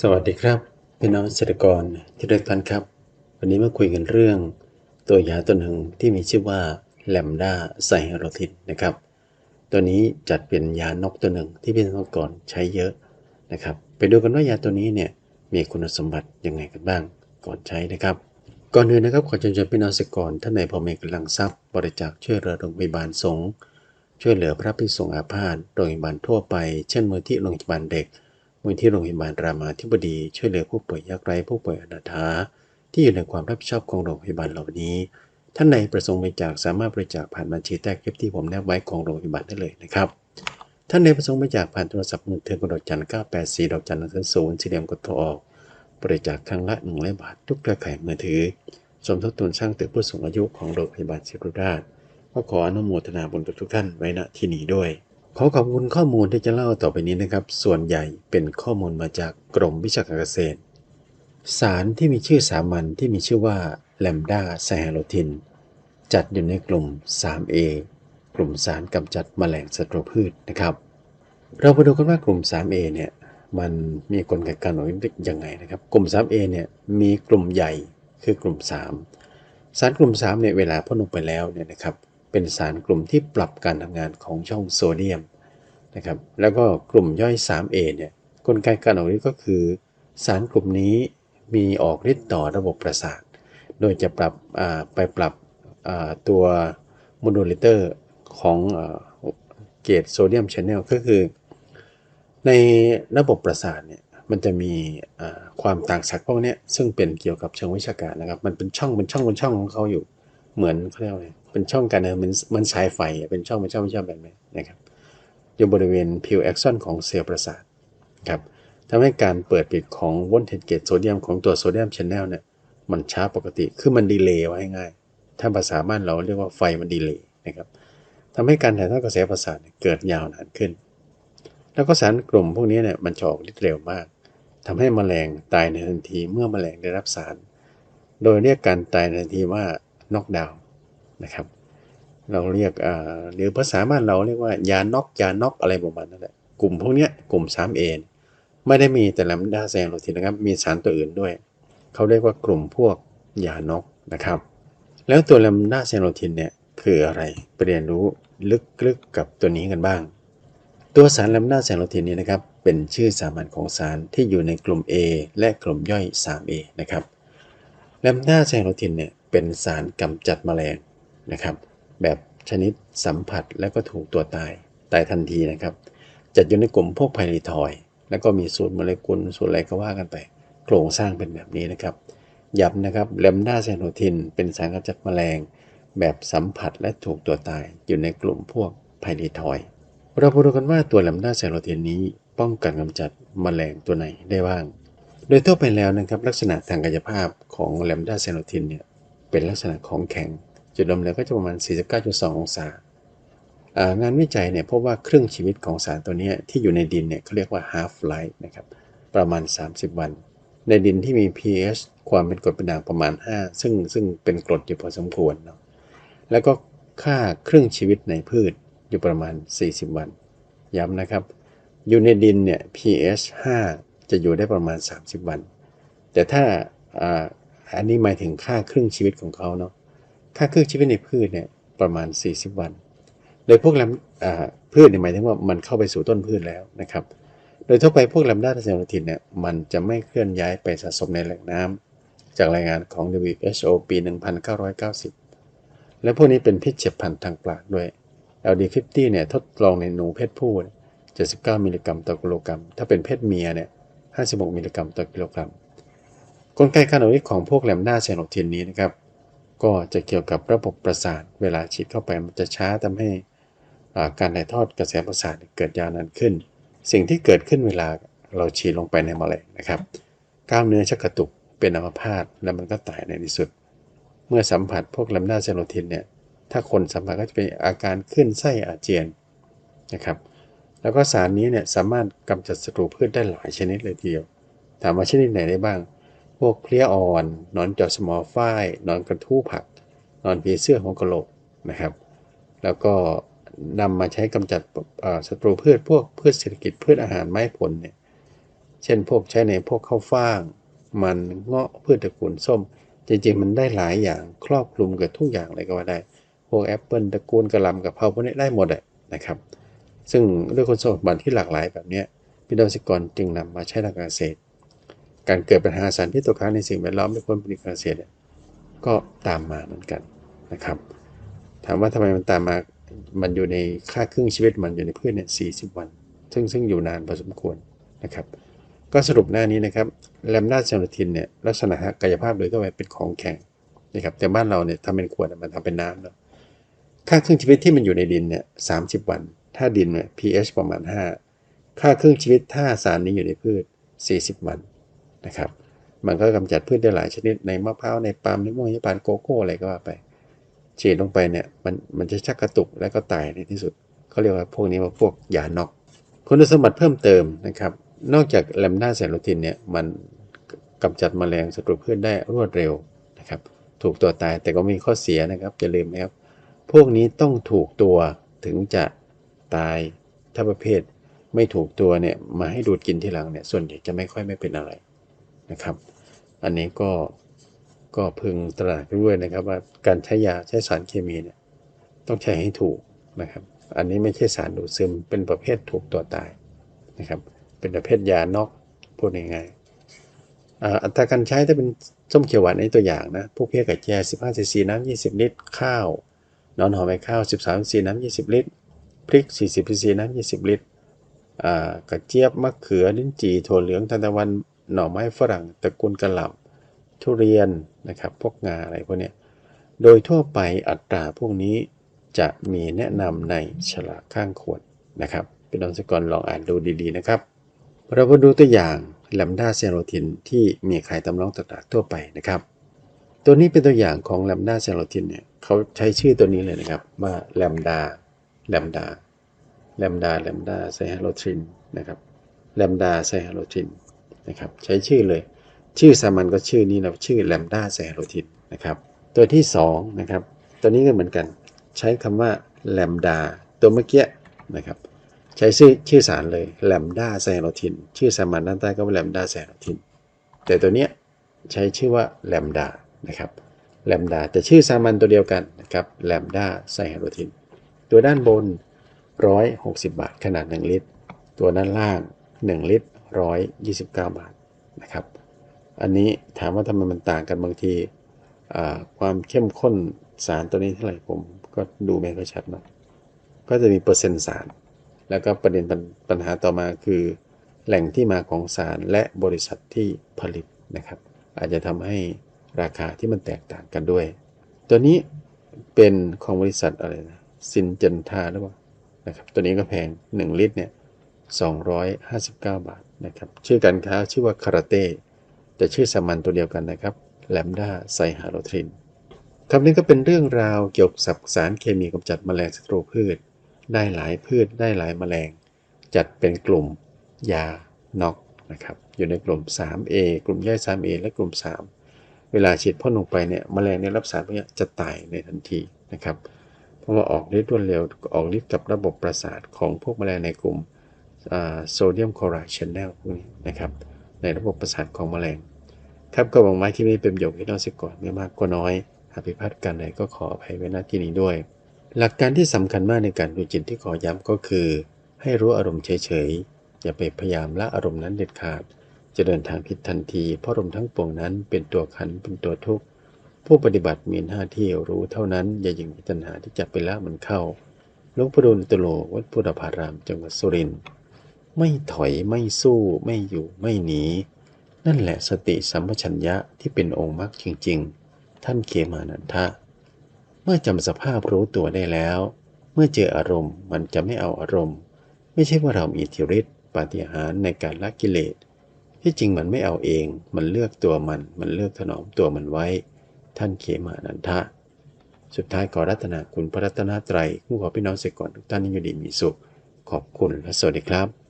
สวัสดีครับพี่น้องเกษตรกรที่รักท่านครับ วันนี้มาคุยกันเรื่อง ตัวยาตัวหนึ่งที่มีชื่อว่าแลมด้าไซเฮโรทินนะครับ ตัวนี้จัดเป็นยานกตัวหนึ่งที่พี่น้องเกษตรกรใช้เยอะนะครับ ไปดูกันว่ายาตัวนี้เนี่ยมีคุณสมบัติยังไงกันบ้างก่อนใช้นะครับ ก่อนอื่นนะครับขอเชิญชวนพี่น้องเกษตรกรท่านใดพอมีกำลังทรัพย์บริจาคช่วยเหลือโรงพยาบาลสงฆ์ช่วยเหลือพระภิกษุอาพาธโรงพยาบาลทั่วไป เช่นมูลที่โรงพยาบาลเด็ก มูลที่โรงพยาบาลรามาธิบดีช่วยเหลือผู้ป่วยยากไร้ผู้ป่วยอนาถาที่อยู่ในความรับผิดชอบของโรงพยาบาลเหล่านี้ ท่านใดประสงค์บริจาคสามารถบริจาคผ่านบัญชีใต้คลิปที่ผมแนบไว้ของโรงพยาบาลได้เลยนะครับท่านใดประสงค์บริจาคผ่านโทรศัพท์มือถือกดดอกจัน984ดอกจัน1 0 0สี่เหลี่ยมกดโทรออก บริจาคครั้งละ1ร้อยบาททุกเครือข่ายมือถือ สมทบทุนสร้างตึกผู้สูงอายุของโรงพยาบาลศิริราชก็ขออนุโมทนาบุญกับทุกท่านไว้ณที่นี้ด้วย ขอขอบคุณข้อมูลที่จะเล่าต่อไปนี้นะครับ ส่วนใหญ่เป็นข้อมูลมาจากกรมวิชาการเกษตร สารที่มีชื่อสามัญที่มีชื่อว่าแลมดาไซฮาโลทิน จัดอยู่ในกลุ่ม 3A กลุ่มสารกำจัดแมลงศัตรูพืชนะครับ เราไปดูกันว่ากลุ่ม 3A เนี่ยมันมีกลไกการออกฤทธิ์ยังไงนะครับ กลุ่ม 3A เนี่ยมีกลุ่มใหญ่คือกลุ่ม 3 สารกลุ่ม3เนี่ยเวลาพ่นลงไปแล้วเนี่ยนะครับ เป็นสารกลุ่มที่ปรับการทำงานของช่องโซเดียมนะครับแล้วก็กลุ่มย่อย 3A เนี่ยกลไกการออกฤทธิ์ก็คือ สารกลุ่มนี้มีออกฤทธิ์ต่อระบบประสาท โดยจะปรับไปปรับตัวโมดูเลเตอร์ของเกตโซเดียมชแนลก็คือ ในระบบประสาทเนี่ยมันจะมีความต่างศักย์พวกนี้ซึ่งเป็นเกี่ยวกับเชิงวิชาการนะครับ มันเป็นช่องเป็นช่องเป็นช่องของเขาอยู่เหมือนเขาเรียกว่าอะไร เป็นช่องการเดินมันมันสายไฟเป็นช่องเป็นช่องเป็นช่องแบบนี้นะครับอยู่บริเวณผิวแอ็กซอนของเซลล์ประสาทครับทำให้การเปิดปิดของวอลเทนเกตโซเดียมของตัวโซเดียมชแนลเนี่ยมันช้าปกติคือมันดีเลย์ไว้ง่าย ถ้าภาษาบ้านเราเรียกว่าไฟมันดีเลย์นะครับทำให้การถ่ายทอดกระแสประสาทเกิดยาวนานขึ้น แล้วก็สารกลุ่มพวกนี้เนี่ยมันจะออกฤทธิ์เร็วมากทำให้แมลงตายในทันทีเมื่อแมลงได้รับสาร โดยเรียกการตายในทันทีว่าน็อกดาวน์ นะครับ เราเรียกหรือภาษาบ้านเราเรียกว่ายาน็อกยาน็อกอะไรประมาณนั้นแหละกลุ่มพวกนี้กลุ่ม 3A เนี่ยไม่ได้มีแต่แลมดาแซงโรทินนะครับ มีสารตัวอื่นด้วย เขาเรียกว่ากลุ่มพวกยานกนะครับ แล้วตัวแลมดาแซงโรทินเนี่ยคืออะไรไปเรียนรู้ลึกๆกับตัวนี้กันบ้าง ตัวสารแลมดาแซงโรทินนี้นะครับ เป็นชื่อสามัญของสารที่อยู่ในกลุ่ม A และกลุ่มย่อย 3A นะครับแลมดาแซงโรทินเนี่ยเป็นสารกำจัดแมลง นะครับ แบบชนิดสัมผัสแล้วก็ถูกตัวตาย ตายทันทีนะครับ จัดอยู่ในกลุ่มพวกไพริทอย แล้วก็มีสูตรโมเลกุลสูตรอะไรก็ว่ากันไป โครงสร้างเป็นแบบนี้นะครับย้ำนะครับแลมด้าไซโนทิน เป็นสารกำจัดแมลง แบบสัมผัสและถูกตัวตาย อยู่ในกลุ่มพวกไพริทอย เราพูดกันว่าตัวแลมด้าไซโนทินนี้ ป้องกันกำจัดแมลงตัวไหนได้บ้าง โดยทั่วไปแล้วนะครับลักษณะทางกายภาพของแลมด้าไซโนทินเนี่ยเป็นลักษณะของแข็ง จุดดมแล้วก็จะประมาณ 49.2 องศางานวิจัยเนี่ยพบว่าครึ่งชีวิตของสารตัวนี้ที่อยู่ในดินเนี่ยเขาเรียกว่า half life นะครับประมาณ 30 วัน ในดินที่มี pH ความเป็นกรดเป็นด่างประมาณ 5 ซึ่งซึ่งเป็นกรดอยู่พอสมควรเนาะแล้วก็ค่าครึ่งชีวิตในพืชอยู่ประมาณ 40 วัน ย้ำนะครับ อยู่ในดินเนี่ย pH 5 จะอยู่ได้ประมาณ 30 วัน แต่ถ้าอ่าอันนี้หมายถึงค่าครึ่งชีวิตของเขาเนาะ ค่าครึ่งชีวิตในพืชเนี่ยประมาณ 40 วัน โดยพวกแลมอ่าพืชเนี่ยหมายถึงว่ามันเข้าไปสู่ต้นพืชแล้วนะครับ โดยทั่วไปพวกแลมดาไซโนทินเนี่ยมันจะไม่เคลื่อนย้ายไปสะสมในแหล่งน้ำจากรายงานของ WHO ปี 1990 และพวกนี้เป็นพิษเฉียบพลันทางปากด้วย LD50 เนี่ยทดลองในหนูเพศผู้เนี่ย79 มิลลิกรัมต่อกิโลกรัม ถ้าเป็นเพศเมียเนี่ย56 มิลลิกรัมต่อกิโลกรัม กลไกการออกฤทธิ์ของพวกแลมดาไซโนทินนี้นะครับ ก็จะเกี่ยวกับระบบประสาท เวลาฉีดเข้าไปมันจะช้าทำให้การถ่ายทอดกระแสประสาทเกิดยาวนานขึ้น สิ่งที่เกิดขึ้นเวลาเราฉีดลงไปในแมลงนะครับ กล้ามเนื้อชักกระตุกเป็นอัมพาตแล้วมันก็ตายในที่สุด เมื่อสัมผัสพวกแลมดาเซโรทินเนี่ยถ้าคนสัมผัสก็จะเป็นอาการขึ้นไส้อาเจียนนะครับแล้วก็สารนี้เนี่ยสามารถกำจัดศัตรูพืชได้หลายชนิดเลยทีเดียว ถามว่าชนิดไหนได้บ้าง พวกเพลี้ยอ่อนนอนจอดสมอฝ้ายนอนกระทู้ผัก นอนผีเสื้อหัวกระโหลกนะครับ แล้วก็นำมาใช้กำจัดศัตรูพืชพวกพืชเศรษฐกิจพืชอาหารไม้ผลเนี่ยเช่นพวกใช้ในพวกข้าวฟ่าง มันเงาะพืชตระกูลส้ม จริงๆ มันได้หลายอย่างครอบคลุมเกับทุกอย่างเลยก็ว่าได้ พวกแอปเปิลตระกูลกระหลำกับเพราพวกนี้ได้หมดอะนะครับ ซึ่งด้วยคุณสมบัติที่หลากหลายแบบนี้พี่น้องเกษตรกรจึงนำมาใช้ทางการเกษตร การเกิดปัญหาสารพิษตกค้างในสิ่งแวดล้อมในผลผลิการเกษตรเนี่ยก็ตามมาเหมือนกันนะครับ ถามว่าทำไมมันตามมามันอยู่ในค่าครึ่งชีวิตมันอยู่ในพืชเนี่ยสีวัน ซึ่งซึ่งอยู่นานพอสมควรนะครับ ก็สรุปหน้านี้นะครับแลมดาเซลทินเนี่ยลักษณะกายภาพโดยทั่วไปเป็นของแข็งนะครับแต่บ้านเราเนี่ยทำเป็นขวดมันทำเป็นน้ำเนาะค่าครึ่งชีวิตที่มันอยู่ในดินเนี่ยสาวัน ถ้าดินเนี่ย pH ประมาณ 5 ค่าครึ่งชีวิตถ้าสารนี้อยู่ในพืช 40 วัน นะครับ มันก็กำจัดพืชได้หลายชนิดในมะพร้าวในปาล์มในม่วงในปานโกโก้อะไรก็ว่าไปฉีดลงไปเนี่ยมันมันจะชักกระตุกและก็ตายในที่สุดเขาเรียกว่าพวกนี้ว่าพวกยานอกคุณสมบัติเพิ่มเติมนะครับ นอกจากแลมด้าไซโลทินเนี่ยมันกำจัดแมลงศัตรูพืชได้รวดเร็วนะครับ ถูกตัวตายแต่ก็มีข้อเสียนะครับอย่าลืมนะครับ พวกนี้ต้องถูกตัวถึงจะตายถ้าประเภทไม่ถูกตัวเนี่ยมาให้ดูดกินทีหลังเนี่ยส่วนใหญ่จะไม่ค่อยไม่เป็นอะไร นะครับ อันนี้ก็ก็พึงตระหนักด้วยนะครับ ว่าการใช้ยาใช้สารเคมีเนี่ยต้องใช้ให้ถูกนะครับ อันนี้ไม่ใช่สารดูดซึมเป็นประเภทถูกตัวตายนะครับ เป็นประเภทยานอกพูดง่ายๆอัตราการใช้ถ้าเป็นส้มเขียวหวานในตัวอย่างนะพวกเพี้ยกับแจ15ซีซีน้ำ20 ลิตร ข้าวนอนหอมใบข้าว 13ซีน้ำ20 ลิตร พริก 40ซีน้ำ20 ลิตรกระเจี๊ยบมะเขือลิ้นจี่ถั่วเหลืองทานตะวัน หน่อไม้ฝรั่งตระกูลกระหล่ำทุเรียนนะครับพวกงาอะไรพวกนี้โดยทั่วไปอัตราพวกนี้จะมีแนะนำในฉลากข้างขวดนะครับพี่น้องสกอรลองอ่านดูดีๆนะครับ เรามาดูตัวอย่างแลมด้าเซโรทินที่มีขายตำร้องตลาดทั่วไปนะครับ ตัวนี้เป็นตัวอย่างของแลมด้าเซโรทินเนี่ยเขาใช้ชื่อตัวนี้เลยนะครับว่าแลมดาแลมดาแลมดาแลมดาไซฮาโลทินนะครับแลมดาไซฮาโลทิน นะครับใช้ชื่อเลย ชื่อสามัญก็ชื่อนี้นะชื่อแลมดาไซโลทินนะครับตัวที่2นะครับตัวนี้ก็เหมือนกัน ใช้คำว่าแลมดาตัวเมื่อกี้นะครับใช้ชื่อชื่อสารเลยแลมดาไซโลทิน ชื่อสามัญด้านใต้ก็แลมดาไซโลทิน แต่ตัวเนี้ยใช้ชื่อว่าแลมดานะครับแลมดาแต่ชื่อสามัญตัวเดียวกันนะครับแลมดาไซโลทิน ตัวด้านบน 160 บาทขนาด 1 ลิตร ตัวด้านล่าง 1 ลิตร 129 บาทนะครับ อันนี้ถามว่าทำไมมันต่างกันบางทีความเข้มข้นสารตัวนี้เท่าไหร่ผมก็ดูไม่ค่อยชัดนะก็จะมีเปอร์เซ็นต์สาร แล้วก็ประเด็นปัญหาต่อมาคือ แหล่งที่มาของสารและบริษัทที่ผลิตนะครับ อาจจะทำให้ราคาที่มันแตกต่างกันด้วย ตัวนี้เป็นของบริษัทอะไรนะซินเจนทาหรือเปล่านะครับตัวนี้ก็แพง 1 ลิตรเนี่ย259 บาท นะครับชื่อการค้าชื่อว่าคาราเต้แต่ชื่อสามัญตัวเดียวกันนะครับแลมดาไซฮาโลทรินคำนี้ก็เป็นเรื่องราวเกี่ยวกับสารเคมีกำจัดแมลงศัตรูพืช ได้หลายพืชได้หลายแมลง จัดเป็นกลุ่มยาน็อกนะครับอยู่ในกลุ่ม 3A กลุ่มย่อย 3A และกลุ่ม 3 เวลาฉีดพ่นลงไปเนี่ยแมลงในรับสารพวกนี้จะตายในทันทีนะครับเพราะว่าออกฤทธิ์รวดเร็วออกฤทธิ์กับระบบประสาทของพวกแมลงในกลุ่ม โซเดียมคลอไรด์ชแนลพวกนี้นะครับ ในระบบประสาทของแมลง ครับก็หวังไว้ที่นี้เป็นประโยชน์ให้น้องเสียก่อนไม่มากก็น้อยอภิพัฒน์กันใดก็ขออภัยไว้ณที่นี้ด้วย หลักการที่สำคัญมากในการดูจิตที่ขอย้ำก็คือ ให้รู้อารมณ์เฉยๆ อย่าไปพยายามละอารมณ์นั้นเด็ดขาด จะเดินทางผิดทันที เพราะอารมณ์ทั้งปวงนั้นเป็นตัวขันเป็นตัวทุกข์ผู้ปฏิบัติมีหน้าที่รู้เท่านั้นอย่ายิงตัณหาที่จะไปละมันเข้าหลวงพ่อดุลตโลวัดพุทธภารามจังหวัดสุรินทร์ ไม่ถอยไม่สู้ไม่อยู่ไม่หนี นั่นแหละสติสัมปชัญญะที่เป็นองค์มรรคจริง ๆ ท่านเขมานันทะ เมื่อจำสภาพรู้ตัวได้แล้ว เมื่อเจออารมณ์มันจะไม่เอาอารมณ์ ไม่ใช่ว่าเรามีอิทธิฤทธิ์ปาฏิหาริย์ในการละกิเลสที่จริงมันไม่เอาเอง มันเลือกตัวมัน มันเลือกถนอมตัวมันไว้ ท่านเขมานันทะ สุดท้ายขอรัตนาคุณพระรัตนตรัยผู้ขอพี่น้องเสกก่อนทุกท่านยู่ดีมีสุข ขอบคุณและสวัสดีครับ